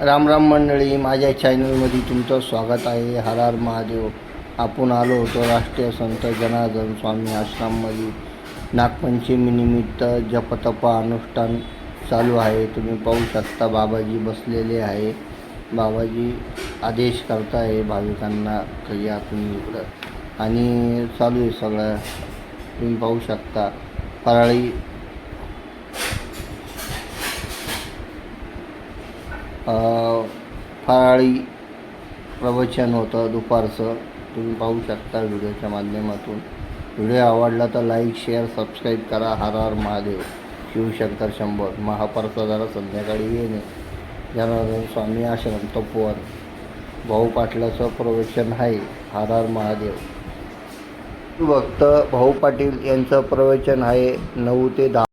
राम राम मंडळी माझ्या चॅनलमध्ये तुमचं स्वागत आहे. हर हर महादेव. आपण आलो होतो राष्ट्रीय संत जनार्दन स्वामी आश्रममध्ये. नागपंचमीनिमित्त जपतपा अनुष्ठान चालू आहे. तुम्ही पाहू शकता बाबाजी बसलेले आहे. बाबाजी आदेश करताय भाविकांना तर आपण तुम्ही इकडं. आणि चालू आहे सगळं. तुम्ही पाहू शकता. फराळी फराळी प्रवचन होतं दुपारचं. तुम्ही पाहू शकता व्हिडिओच्या माध्यमातून. व्हिडिओ आवडला तर लाईक शेअर सबस्क्राईब करा. हर हर महादेव. शिवशंकर शंभर. महाप्रसादाला संध्याकाळी येणे जनार्दन स्वामी आश्रम तपोवन. भाऊ पाटलाचं प्रवचन आहे. हर हर महादेव. भक्त भाऊ पाटील यांचं प्रवचन आहे. नऊ ते दहा